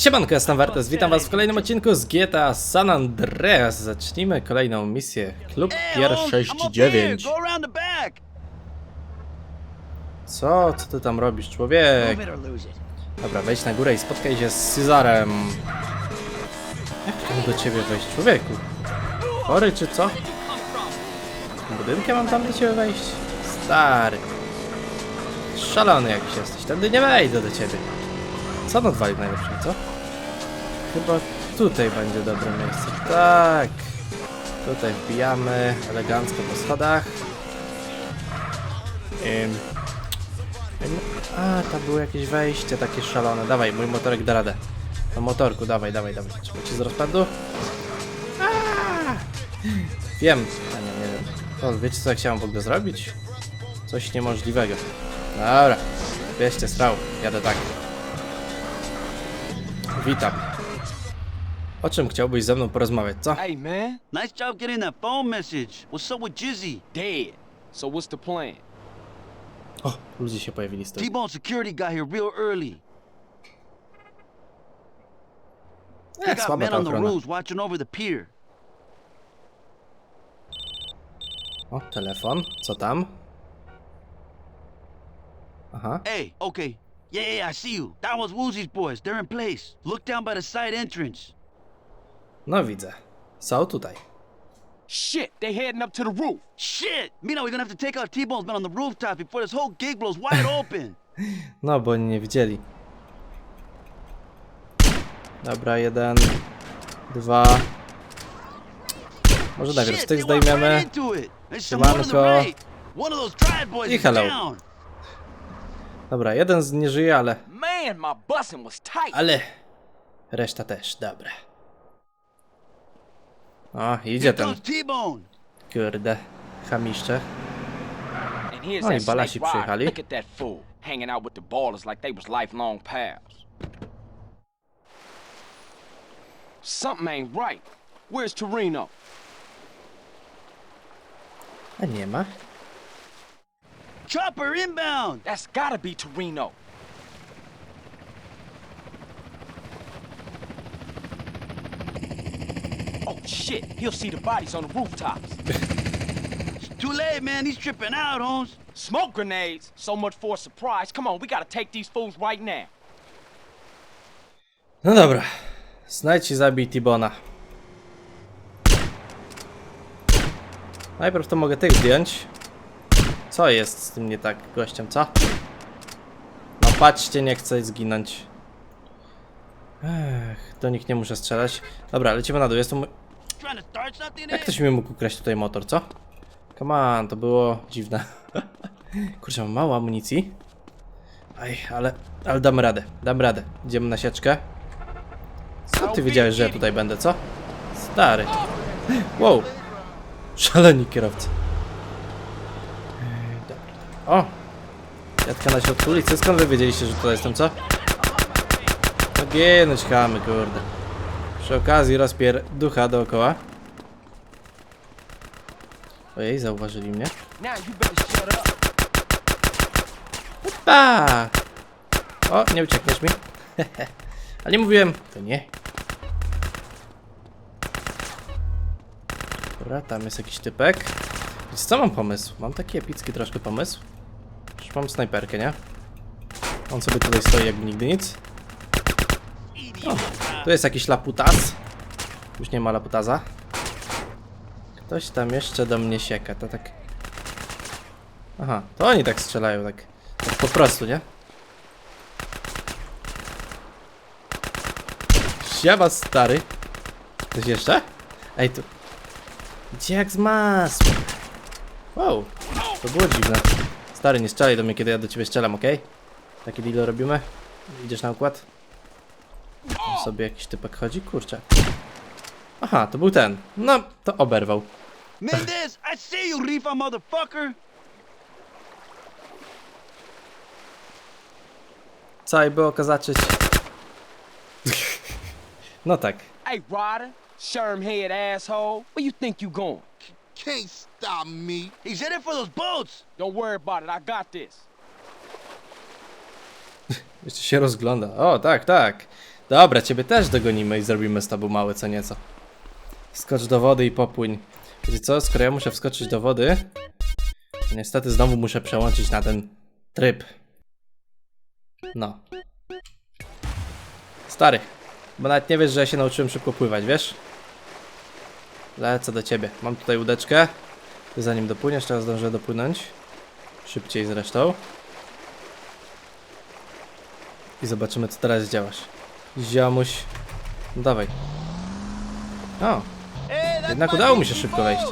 Siemanko, jestem Wertes, witam was w kolejnym odcinku z GTA San Andreas. Zacznijmy kolejną misję. Klub Pier 69. Go around the back. Co? Co ty tam robisz, człowiek? Dobra, wejdź na górę i spotkaj się z Cezarem. Jak mam do ciebie wejść, człowieku? Chory czy co? Budynkiem mam tam do ciebie wejść? Stary. Szalony jakiś jesteś, tędy nie wejdę do ciebie. Co on odwalił najlepsze, co? Chyba tutaj będzie dobre miejsce. Tak. Tutaj wbijamy elegancko po schodach. Ym. A, tam było jakieś wejście takie szalone. Dawaj, mój motorek da radę. Na motorku, dawaj, dawaj, dawaj. Trzeba ci z rozpędu. A! Wiem. A nie, nie wiem. Wiecie co ja chciałem w ogóle zrobić? Coś niemożliwego. Dobra. Bierzcie strał. Jadę tak. Witam. O czym chciałbyś ze mną porozmawiać, co? Hey man, Nice job getting that phone message. What's up with Jizzy? dead. So what's the plan? O, ludzie się pojawili z tyłu. T-Bone security got here real early. They Eh, got słaba men ta on the ochrona. roofs watching over the pier. O, telefon. Co tam? Aha. Hey, okay. Yeah, yeah, yeah, I see you. That was Woozy's boys. They're in place. Look down by the side entrance. No widzę. Są tutaj. Shit, they heading up to the roof. Shit! Mino, we're gonna have to take out T-Bone's men on the rooftop before this whole gig blows wide open. No, bo oni nie widzieli. Dobra, jeden, dwa. Może najpierw tych zdejmiemy. Siemanko. right. One of those triad boys I hello. Dobra, jeden z nie żyje, ale... Ale... Reszta też, dobra. O, idzie Here ten, comes T-Bone. kurde, chamiszcze. And here's Oh, that i balasi snake rider. przyjechali. Look at that fool, hanging out with the ballers like they was lifelong pals. Something ain't right. Where's Torino? A nie ma? Chopper inbound. That's gotta be Torino. Shit, he'll see the bodies on the rooftops. Too late, man. He's tripping out, Holmes. Smoke grenades? So much for a surprise. Come on, we gotta take these fools right now. No dobra. Znajdź i zabij Tibona. Najpierw to mogę tych zdjąć. Co jest z tym nie tak, gościem, co? No patrzcie, nie chcę zginąć. Ech, do nich nie muszę strzelać. Dobra, lecimy na dół. Jest to Jak ktoś mi mógł ukraść tutaj motor, co? Come on, to było dziwne. Kurczę, mam mało amunicji. Aj, ale, ale dam radę, dam radę. Idziemy na sieczkę. Co ty wiedziałeś, że ja tutaj będę, co? Stary. Wow. Szaleni kierowcy. O! Jadka na środku ulicy. Skąd wy wiedzieliście, że tutaj jestem, co? No ginąć chamy, kurde. Przy okazji rozpier ducha dookoła. Ojej, zauważyli mnie. Now you better shut up. Pa! O, nie uciekniesz mi. Ale nie mówiłem. To nie. Dobra, tam jest jakiś typek. Wiecie co, mam pomysł. Mam taki epicki troszkę pomysł. Już mam snajperkę, nie? On sobie tutaj stoi jakby nigdy nic. O, tu jest jakiś laputas. Już nie ma laputaza. Ktoś tam jeszcze do mnie sieka, to tak... Aha, to oni tak strzelają, tak, tak po prostu, nie? Siema stary. Coś jeszcze? Ej, tu... Gdzie jak z masłem? Wow, to było dziwne. Stary, nie strzelaj do mnie, kiedy ja do ciebie strzelam, okej? Taki deal robimy? Idziesz na układ? Sobie jakiś typek chodzi? Kurczę. Aha, to był ten. No, to oberwał. Mendez, I see you, Rifa motherfucker. Co i było? No tak. Hey, Ryder, sherm head asshole, where you think you going? Can't stop me. He's headed for those boats. Don't worry about it, I got this. Jeszcze się rozgląda. O, tak, tak. Dobra, ciebie też dogonimy i zrobimy z tobą małe co nieco. Skocz do wody i popłyń. Wiecie co, skoro ja muszę wskoczyć do wody, niestety znowu muszę przełączyć na ten tryb. No. Stary, bo nawet nie wiesz, że ja się nauczyłem szybko pływać, wiesz? Lecę do ciebie. Mam tutaj łódeczkę. Ty zanim dopłyniesz, teraz zdążę dopłynąć. Szybciej zresztą. I zobaczymy, co teraz działasz. Ziomuś. No dawaj. O, jednak udało mi się szybko wejść.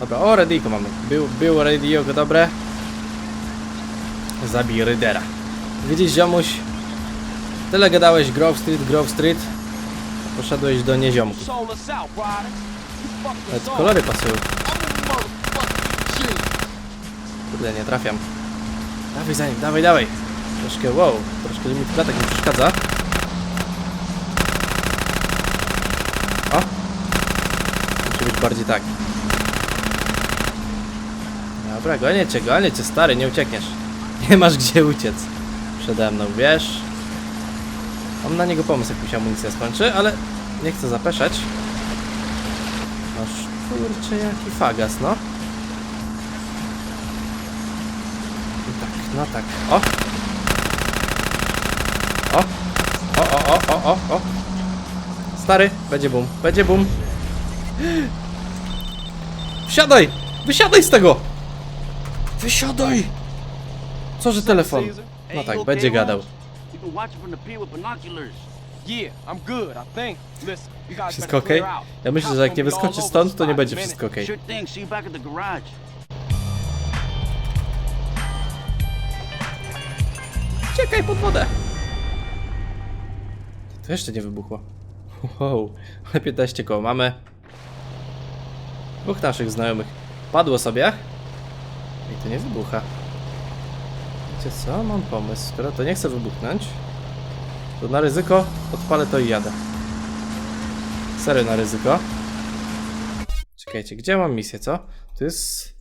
Dobra, o, Rediko mamy. Był, był Rediko, dobre. Zabij Rydera. Widzisz, ziomuś? Tyle gadałeś Grove Street, Grove Street. Poszedłeś do nieziomku. Nawet kolory pasują. Kurde, nie trafiam. Dawaj za nim, dawaj, dawaj. Troszkę, wow, troszkę limit klatek mi przeszkadza. O! Musi być bardziej tak. Dobra, gonię cię, gonię cię, stary, nie uciekniesz. Nie masz gdzie uciec. Przede mną, wiesz? Mam na niego pomysł, jak mi się amunicja skończy, ale nie chcę zapeszać. Noż, kurczę, jaki fagas, no. No tak, no tak. O! O! O, o, o, o, o, o! Stary, będzie boom, będzie boom. Wsiadaj! Wysiadaj z tego! Wysiadaj! Co, że telefon? No tak, będzie gadał. Wszystko out. Ja myślę, że jak nie wyskoczy stąd, to nie będzie wszystko garage. Czekaj pod wodę! To jeszcze nie wybuchło. Wow, ale 15 koło mamy. Dwóch naszych znajomych padło sobie. I to nie wybucha. Wiecie co? Mam pomysł. Skoro to nie chce wybuchnąć, to na ryzyko odpalę to i jadę. Serio na ryzyko. Czekajcie, gdzie mam misję, co? To jest...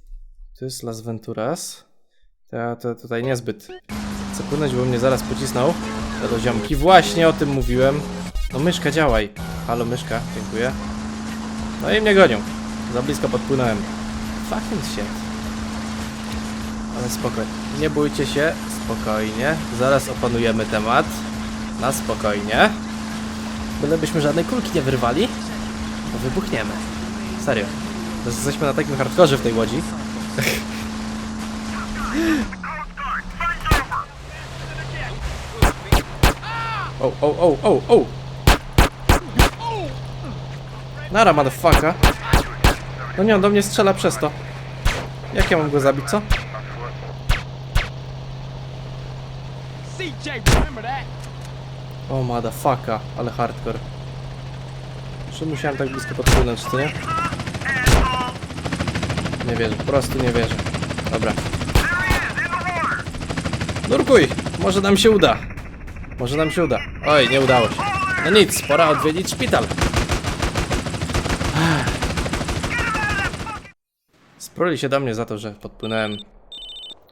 To jest Las Venturas. To to tutaj niezbyt chcę płynąć, bo mnie zaraz pocisnął. Te do ziomki. Właśnie o tym mówiłem. No myszka, działaj. Halo myszka, dziękuję. No i mnie gonią. Za blisko podpłynąłem. Fucking shit. Ale spokojnie. Nie bójcie się, spokojnie. Zaraz opanujemy temat. Na spokojnie. Bylebyśmy żadnej kulki nie wyrwali, to wybuchniemy. Serio. Jesteśmy na takim hardkorze w tej łodzi. O, o, o, o, o! Nara, motherfucker. No nie, on do mnie strzela przez to. Jak ja mam go zabić, co? O, motherfucker, ale hardcore. Czy musiałem tak blisko podpłynąć, co nie? Nie wierzę, po prostu nie wierzę. Dobra. Nurkuj! Może nam się uda. Może nam się uda. Oj, nie udało się. No nic, pora odwiedzić szpital. Spruli się do mnie za to, że podpłynąłem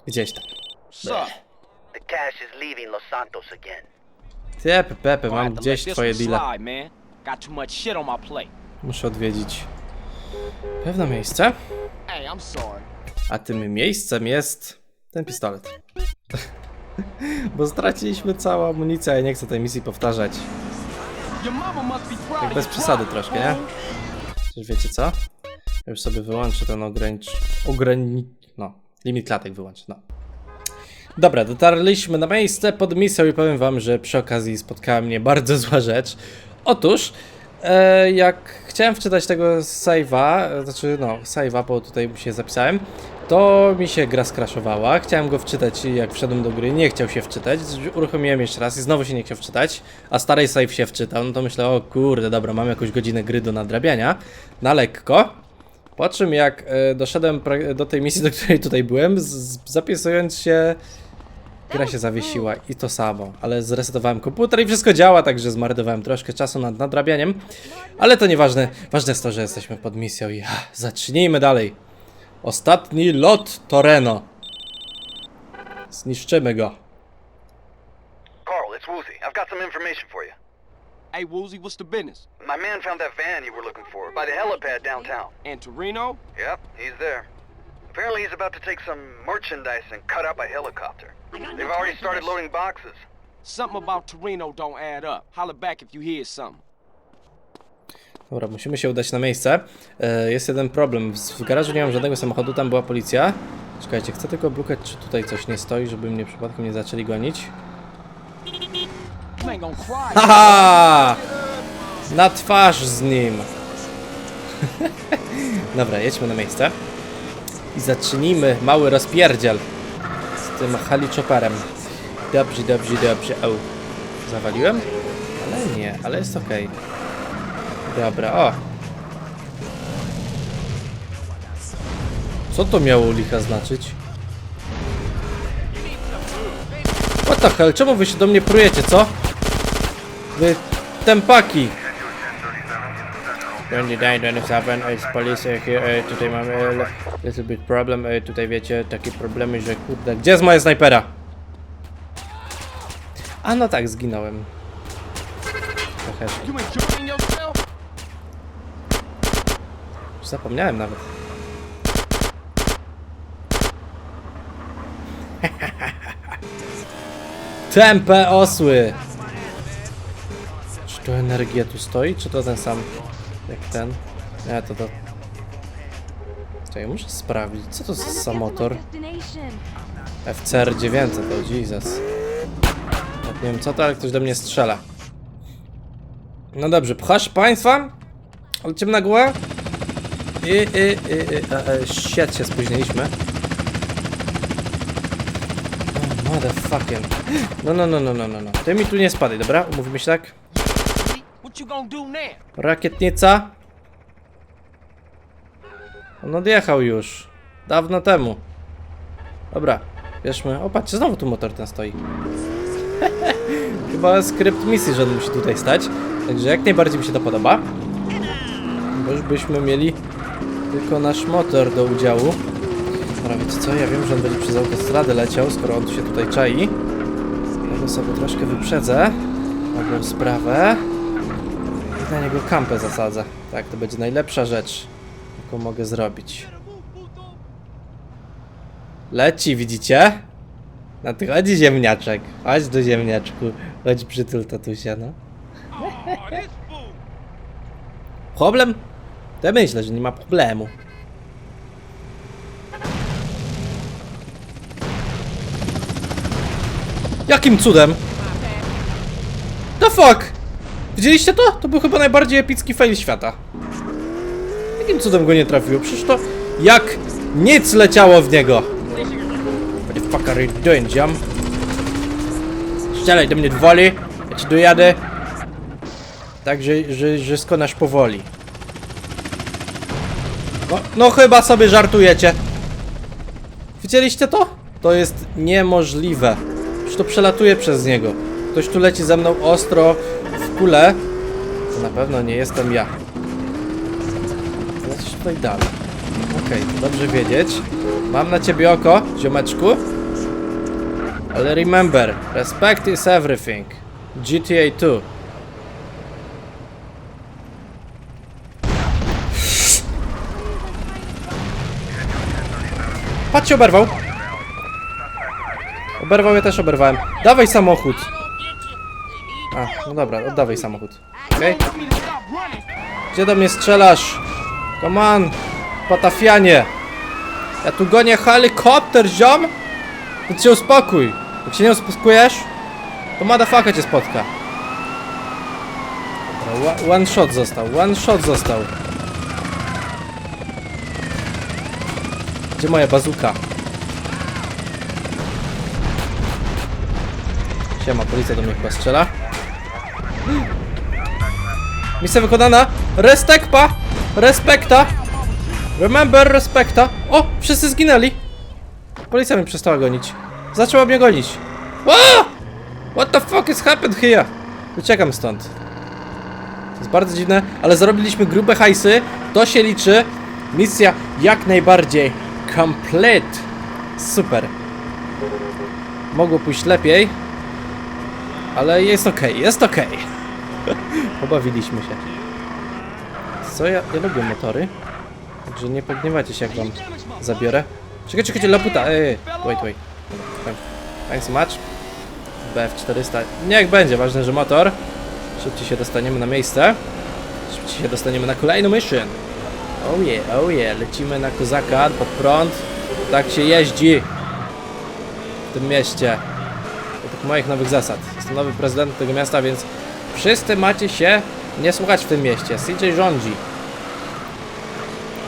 gdzieś tam. Up? The cash is leaving Los Santos again. Pepe, Gonna mam gdzieś twoje deale. Muszę odwiedzić pewne miejsce. A tym miejscem jest ten pistolet. Bo straciliśmy całą amunicję, a ja nie chcę tej misji powtarzać. Tak bez przesady troszkę, nie? Przecież wiecie co? Już sobie wyłączę ten ogranicz... Ograni... No, limit klatek wyłączę, no. Dobra, dotarliśmy na miejsce pod misją i powiem wam, że przy okazji spotkała mnie bardzo zła rzecz. Otóż, e, jak chciałem wczytać tego save'a, e, znaczy no, save'a, bo tutaj się zapisałem, to mi się gra skraszowała. Chciałem go wczytać i jak wszedłem do gry, nie chciał się wczytać. Uruchomiłem jeszcze raz i znowu się nie chciał wczytać, a stary save się wczytał. No to myślę, o kurde, dobra, mam jakąś godzinę gry do nadrabiania na lekko. Po czym jak e, doszedłem do tej misji, do której tutaj byłem, zapisując się, gra się zawiesiła i to samo. Ale zresetowałem komputer i wszystko działa, także zmarnowałem troszkę czasu nad nadrabianiem. Ale to nieważne. Ważne jest to, że jesteśmy pod misją i zacznijmy dalej. Ostatni lot Toreno. Zniszczymy go. Carl, it's Woozy. I've got some information for you. Hey, Woozy, what's the business? My man found that van you were looking for by the helipad downtown. And Torino? Yep, he's there. Apparently he's about to take some merchandise and cut up a helicopter. They've already started loading boxes. Something about Torino don't add up. Holler back if you hear something. Dobra, musimy się udać na miejsce. E, jest jeden problem. W, w garażu nie mam żadnego samochodu, tam była policja. Czekajcie, chcę tylko blukać, czy tutaj coś nie stoi, żeby mnie przypadkiem nie zaczęli gonić. You ain't gonna cry. Haha! Na twarz z nim. Dobra, jedźmy na miejsce. I zacznijmy mały rozpierdziel z tym halichoperem. Dobrze, dobrze, dobrze. O, zawaliłem? Ale nie, ale jest okej. Dobra, o. Co to miało licha znaczyć? What the hell? Czemu wy się do mnie prujecie, co? Wy tempaki! 29, 27, it's police uh, here, uh, tutaj mamy uh, little bit problem, uh, tutaj wiecie, takie problemy, że kurde, gdzie jest moja snajpera? A no tak, zginąłem. Zapomniałem nawet. Tempe osły! Czy to energia tu stoi, czy to ten sam jak ten? Nie, to to... Ja muszę sprawdzić, co to za motor? FCR 900, to Jesus. Jak nie wiem co to, ale ktoś do mnie strzela. No dobrze, pchasz państwa? Lecimy na głowę? I, i, i, i, a, a, shit, się spóźniliśmy. Oh, motherfucking. No, no, no, no, no, no, no. Ty mi tu nie spadaj, dobra? Umówimy się tak? What you gonna do now? Rakietnica. On odjechał już. Dawno temu. Dobra, bierzmy. O, patrzcie, znowu tu motor ten stoi. Chyba skrypt misji, że on musi tutaj stać. Także jak najbardziej mi się to podoba. Bo już byśmy mieli tylko nasz motor do udziału. Dobra, wiecie co? Ja wiem, że on będzie przez autostradę leciał, skoro on się tutaj czai. Ja go sobie troszkę wyprzedzę. Mogę sprawę. Na niego kampę zasadzę. Tak, to będzie najlepsza rzecz, jaką mogę zrobić. Leci, widzicie? Nadchodzi ziemniaczek. Chodź do ziemniaczku. Chodź przytul tatusia, no. Problem? To ja myślę, że nie ma problemu. Jakim cudem? The fuck? Widzieliście to? To był chyba najbardziej epicki fail świata. Jakim cudem go nie trafiło? Przecież to jak nic leciało w niego. What the fuck are you doing, jam? Strzelaj do mnie woli, ja ci dojadę. Tak, że, że, że skonasz powoli. No, no chyba sobie żartujecie. Widzieliście to? To jest niemożliwe. Przecież to przelatuje przez niego. Ktoś tu leci ze mną ostro w kulę. To na pewno nie jestem ja. Lecisz tutaj dalej. Okej, to dobrze wiedzieć. Mam na ciebie oko, ziomeczku. Ale remember, respect is everything. GTA 2. Patrzcie, oberwał. Oberwał, ja też oberwałem. Dawaj samochód. A, no dobra, oddawaj samochód. Okej? Gdzie do mnie strzelasz? Come on, patafianie. Ja tu gonię helikopter, ziom. To cię uspokój. Jak się nie uspokojesz, to motherfucker cię spotka. Dobra, one shot został, one shot został. Gdzie moja bazuka? Siema, policja do mnie chyba strzela. Misja wykonana! Respekta! Remember respekta! O! Wszyscy zginęli! Policja mnie przestała gonić. Zaczęła mnie gonić. What the fuck is happened here? Uciekam stąd. To jest bardzo dziwne, ale zarobiliśmy grube hajsy. To się liczy. Misja jak najbardziej complete. Super. Mogło pójść lepiej. Ale jest ok, jest ok. Pobawiliśmy się. Co ja, ja lubię motory. Także nie pogniewacie się jak wam zabiorę. Czekaj, czekajcie, laputa. Ej, wait, wait. Thanks much. BF400. Niech będzie, ważne, że motor. Szybciej się dostaniemy na miejsce. Szybciej się dostaniemy na kolejną mission. Oh yeah, oh yeah, lecimy na kozaka pod prąd. Tak się jeździ w tym mieście. Według moich nowych zasad. Jestem nowy prezydent tego miasta, więc Wszyscy macie się nie słuchać w tym mieście. CJ rządzi.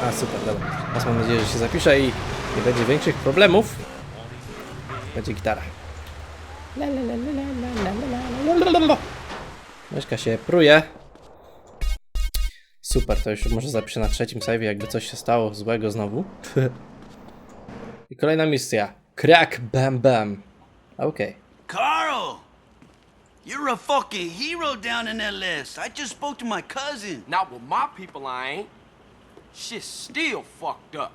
A super, dobra. Teraz mam nadzieję, że się zapisze i nie będzie większych problemów. Będzie gitara. Myszka się pruje. Super, to już może zapiszę na trzecim save, jakby coś się stało złego znowu. I kolejna misja. Crack Bam Bam. Okej. Okay. Carl! You're a fucking hero down in that list. I just spoke to my cousin. Not with my people, I ain't. Shit's still fucked up.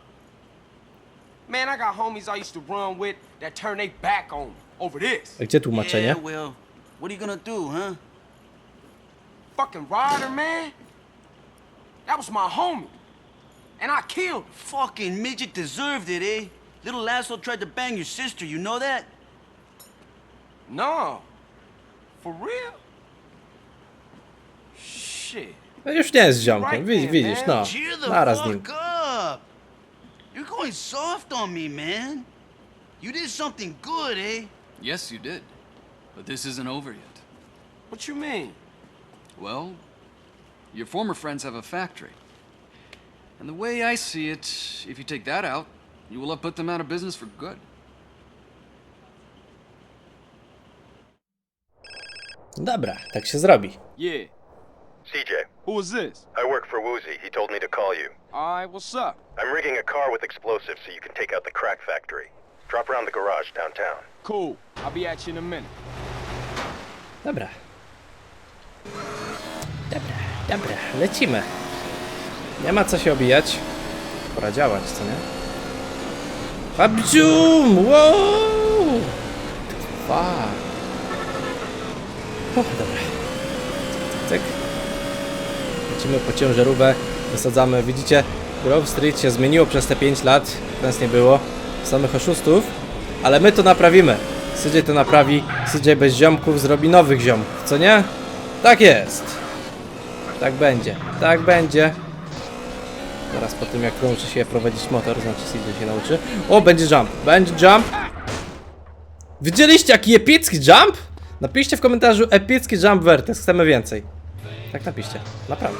Man, I got homies I used to run with that turn their back on me over this. A gdzie tłumaczenie? Yeah, well, what are you gonna do, huh? Fucking Ryder, man. That was my homie. And I killed him. Fucking midget deserved it, eh? Little asshole tried to bang your sister, you know that? No. For real? Shit. No już nie jest ziomkiem, Widz, widzisz, no. Cheer the Naraz z nim. fuck up. You're going soft on me, man. You did something good, eh? Yes, you did. But this isn't over yet. What you mean? Well, your former friends have a factory. And the way I see it, if you take that out, you will have put them out of business for good. Dobra, tak się zrobi. Yeah. CJ, Who is this? I work for Woozy. He told me to call you. Alright, what's up? I'm rigging a car with explosives so you can take out the crack factory. Drop around the garage downtown. Cool. I'll be at you in a minute. Dobra. Dobra, dobra, lecimy. Nie ma co się obijać. Pora działać, co nie? Habzium! Wow! Fuck. O, dobra. Cyk, cyk. Lecimy po ciężarówkę, wysadzamy. Widzicie, Grove Street się zmieniło przez te 5 lat. Nas nie było. Samych oszustów. Ale my to naprawimy. CJ to naprawi. CJ bez ziomków zrobi nowych ziomków, co nie? Tak jest. Tak będzie. Tak będzie. Zaraz po tym jak nauczy się prowadzić motor, znaczy CJ się nauczy. O, będzie jump. Będzie jump. Widzieliście jaki epicki jump? Napiszcie w komentarzu epicki jump vertex. Chcemy więcej. Tak napiszcie. Naprawdę.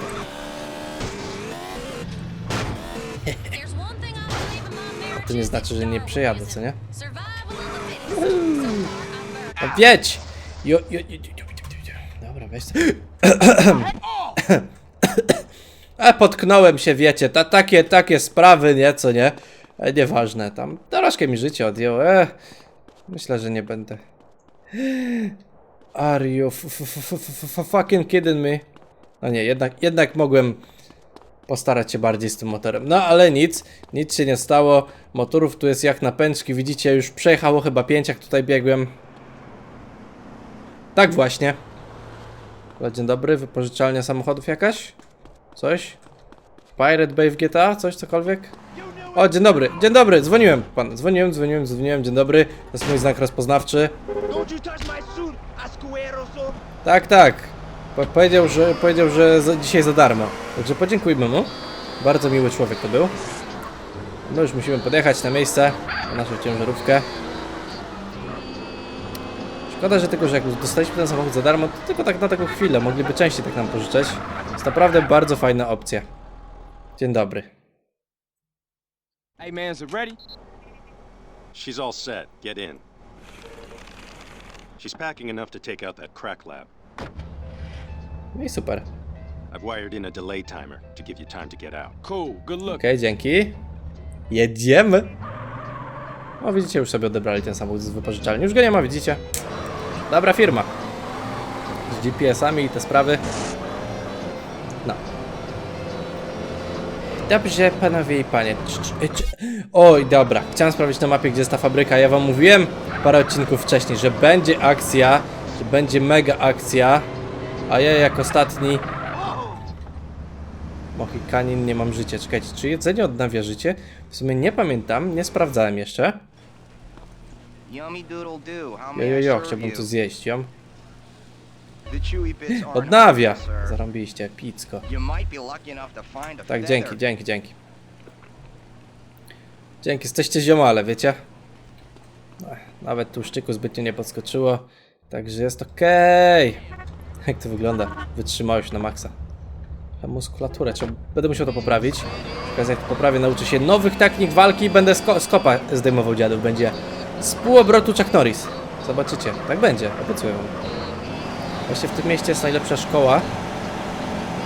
To nie znaczy, że nie przyjadę, co nie? No wiedź! Jo, jo, jo, jo. Dobra, weź. A potknąłem się, wiecie, ta, takie, takie sprawy, nie, co nie? E, nieważne, tam troszkę mi życie odjęło, e, Myślę, że nie będę. Are you fucking kidding me? No nie, jednak, jednak mogłem postarać się bardziej z tym motorem. No ale nic, nic się nie stało. Motorów tu jest jak na pęczki, widzicie, już przejechało chyba pięć, jak tutaj biegłem. Tak właśnie. Dzień dobry, wypożyczalnia samochodów jakaś? Coś? Pirate Bay w GTA? Coś, cokolwiek? O, dzień dobry, dzień dobry, dzwoniłem pan, dzwoniłem, dzwoniłem, dzwoniłem, dzień dobry. To jest mój znak rozpoznawczy. Tak, tak. Po powiedział, że, powiedział, że za, dzisiaj za darmo. Także podziękujmy mu. Bardzo miły człowiek to był. No już musimy podjechać na miejsce, na naszą ciężarówkę. Szkoda, że tylko, że jak dostaliśmy ten samochód za darmo, to tylko tak na taką chwilę. Mogliby częściej tak nam pożyczać. Jest naprawdę bardzo fajna opcja. Dzień dobry. Hey, man, is it ready? She's all set. Get in. She's packing enough to take out that crack lab. No i super. I've wired in a delay timer to give you time to get out. Cool. Good luck. Okej, dzięki. Jedziemy. O, widzicie, już sobie odebrali ten samochód z wypożyczalni. Już go nie ma, widzicie? Dobra firma. Z GPS-ami i te sprawy. Dobrze, panowie i panie. Oj, dobra. Chciałem sprawdzić na mapie, gdzie jest ta fabryka. Ja wam mówiłem parę odcinków wcześniej, że będzie akcja, że będzie mega akcja. A ja jak ostatni Mohikanin nie mam życia. Czekajcie, czy jedzenie odnawia życie? W sumie nie pamiętam, nie sprawdzałem jeszcze. Jo, jo, jo, chciałbym to zjeść, ją. Odnawia! Zarąbiście, picko. Tak, dzięki, dzięki, dzięki. Dzięki, jesteście ziomale, wiecie? Nawet tłuszczyku zbytnio nie podskoczyło, także jest okej. Jak to wygląda? Wytrzymałość na maksa. A muskulaturę, trzeba, będę musiał to poprawić. Teraz jak to poprawię, nauczę się nowych technik walki i będę sko skopa zdejmował dziadów. Będzie z półobrotu Chuck Norris. Zobaczycie, tak będzie, obiecuję wam. Właśnie w tym mieście jest najlepsza szkoła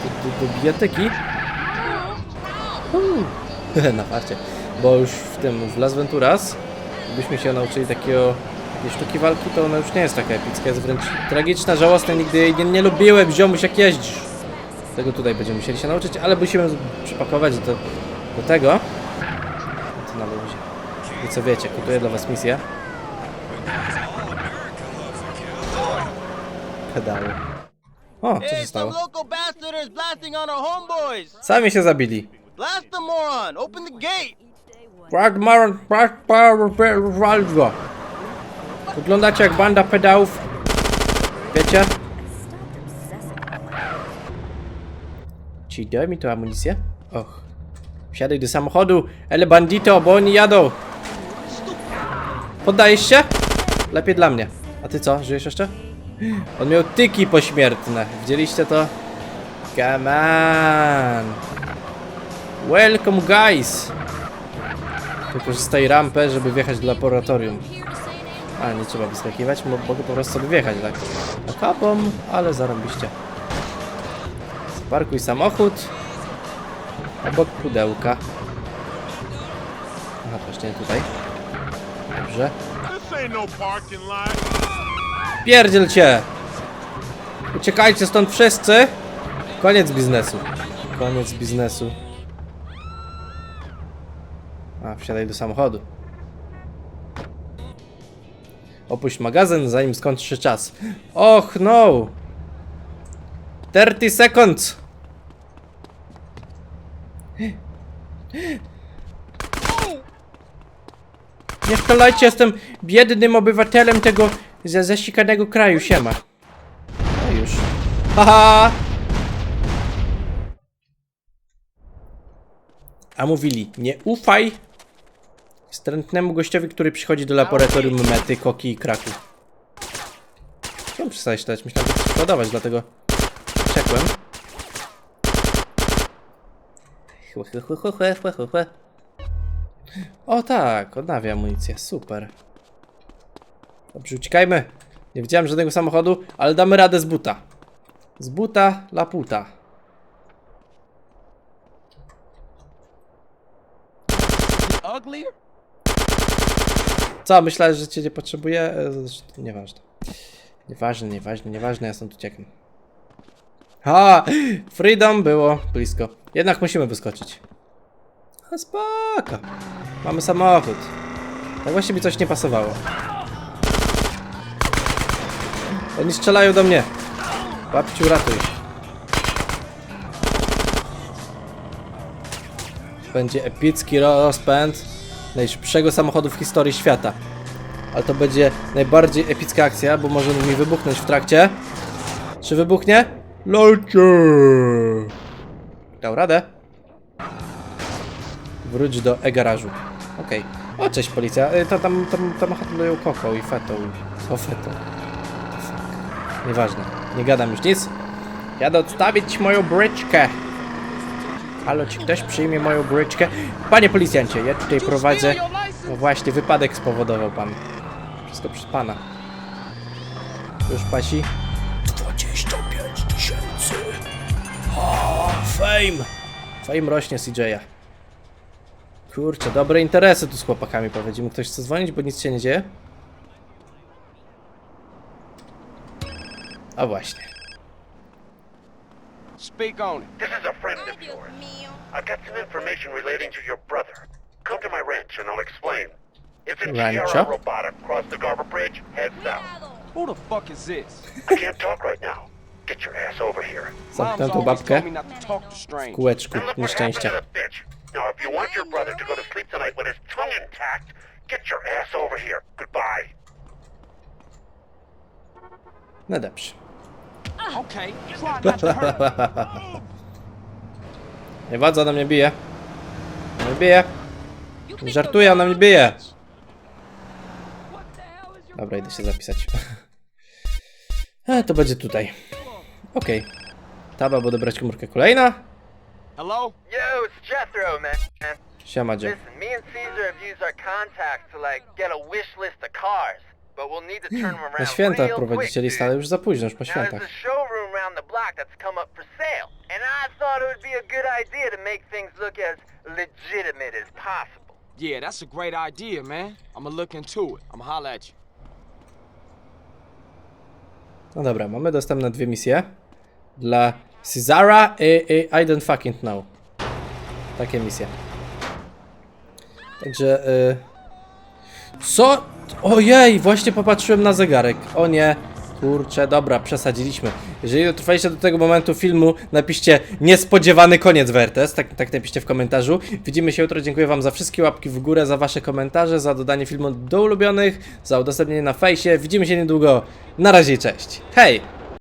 do, do, do. Uuu, Na farcie. Bo już w tym, w Las Venturas, gdybyśmy się nauczyli takiego, sztuki walki, to ona już nie jest taka epicka, jest wręcz tragiczna, żałosna, nigdy jej nie, nie lubiłem, ziomuś jak jeździsz. Tego tutaj będziemy musieli się nauczyć, ale musimy przypakować do, do tego. To na luzie. I co wiecie, kupuję dla was misję. Pedały. O, co się stało? Sami się zabili. Blast the moron. Open the gate. Wyglądacie jak banda pedałów. Wiecie? Ci daj mi tu amunicję? Och. Wsiadaj do samochodu, ele bandito, bo oni jadą. Poddajesz się? Lepiej dla mnie. A ty co, żyjesz jeszcze? On miał tyki pośmiertne. Widzieliście to? Come on. Welcome guys. Wykorzystaj rampę, żeby wjechać do laboratorium. A, nie trzeba wyskakiwać, mo- mogę po prostu sobie wjechać, tak? Na kapą, ale zarobiście. Parkuj samochód. Obok pudełka. Aha, to jeszcze nie tutaj. Dobrze. Pierdziel cię! Uciekajcie stąd wszyscy! Koniec biznesu. Koniec biznesu. A, wsiadaj do samochodu. Opuść magazyn, zanim skończy się czas. Och, no! 30 seconds! Nie strzelajcie, jestem biednym obywatelem tego za zasikanego kraju, siema. No już. Haha! A mówili, nie ufaj wstrętnemu gościowi, który przychodzi do laboratorium mety, koki i kraku. Chciałem przestać czytać, myślałem, że chcesz podawać, dlatego czekłem. O tak, odnawia amunicję, super. Dobrze, uciekajmy. Nie widziałem żadnego samochodu, ale damy radę z buta. Z buta, laputa. Co, myślałeś, że cię nie potrzebuję? E, zresztą Nieważne. Nieważne, nieważne, nieważne, ja stąd uciekam. Ha! Freedom było blisko. Jednak musimy wyskoczyć. A spoko. Mamy samochód. Tak właśnie mi coś nie pasowało. Oni strzelają do mnie. Babciu, ratuj. Będzie epicki rozpęd najszybszego samochodu w historii świata. Ale to będzie najbardziej epicka akcja, bo może mi wybuchnąć w trakcie. Czy wybuchnie? Lolcie! Dał radę. Wróć do e-garażu. Okej. O, cześć policja. Y, To tam, tam, tam. O, fetą. What the fuck? Nieważne. Nie gadam już nic. Jadę odstawić moją bryczkę. Halo, czy ktoś przyjmie moją bryczkę? Panie policjancie, ja tutaj prowadzę... No właśnie, wypadek spowodował pan. Wszystko przez pana. Już pasi? 25 tysięcy. O, fame! Fame rośnie CJ'a. Kurczę, dobre interesy tu z chłopakami prowadzimy. Ktoś chce dzwonić, bo nic się nie dzieje? A właśnie. Speak on it. This is a friend of yours. I've got some information relating to your brother. Come to my ranch and I'll explain. It's in Rancho? Sierra Robotic, cross the Garber Bridge, head south. Who the fuck is this? I can't talk right now. Get your ass over here. Mom's Zamknę tą always babkę told me not to talk to w strangers. kółeczku And look what nieszczęścia. to the bitch. Now, if you want your brother to go to sleep tonight with his tongue intact, get your ass over here. Goodbye. No dobrze. Okay, try not to hurt. Nie władza, ona mnie bije. Ona mnie bije. Żartuję, ona mnie bije. Dobra, idę się zapisać. E, to będzie tutaj. Okej. Taba, bo dobrać komórkę kolejna. Hello? Yo, it's Jethro, man. Siema, Joe. Listen, me and Caesar have used our contacts to like get a wish list of cars, Na święta real prowadzicie quick, listę, ale dude. już za późno, już po świętach. Yeah, that's a great idea, man. I'ma look into it. I'ma holla at you. No dobra, mamy dostępne dwie misje. Dla Cesara i, i I don't fucking know. Takie misje. Także... Y... Co? Ojej, właśnie popatrzyłem na zegarek. O nie. Kurczę, dobra, przesadziliśmy. Jeżeli dotrwaliście do tego momentu filmu, napiszcie niespodziewany koniec Wertes, tak, tak napiszcie w komentarzu. Widzimy się jutro, dziękuję wam za wszystkie łapki w górę, za wasze komentarze, za dodanie filmu do ulubionych, za udostępnienie na fejsie. Widzimy się niedługo. Na razie, cześć. Hej!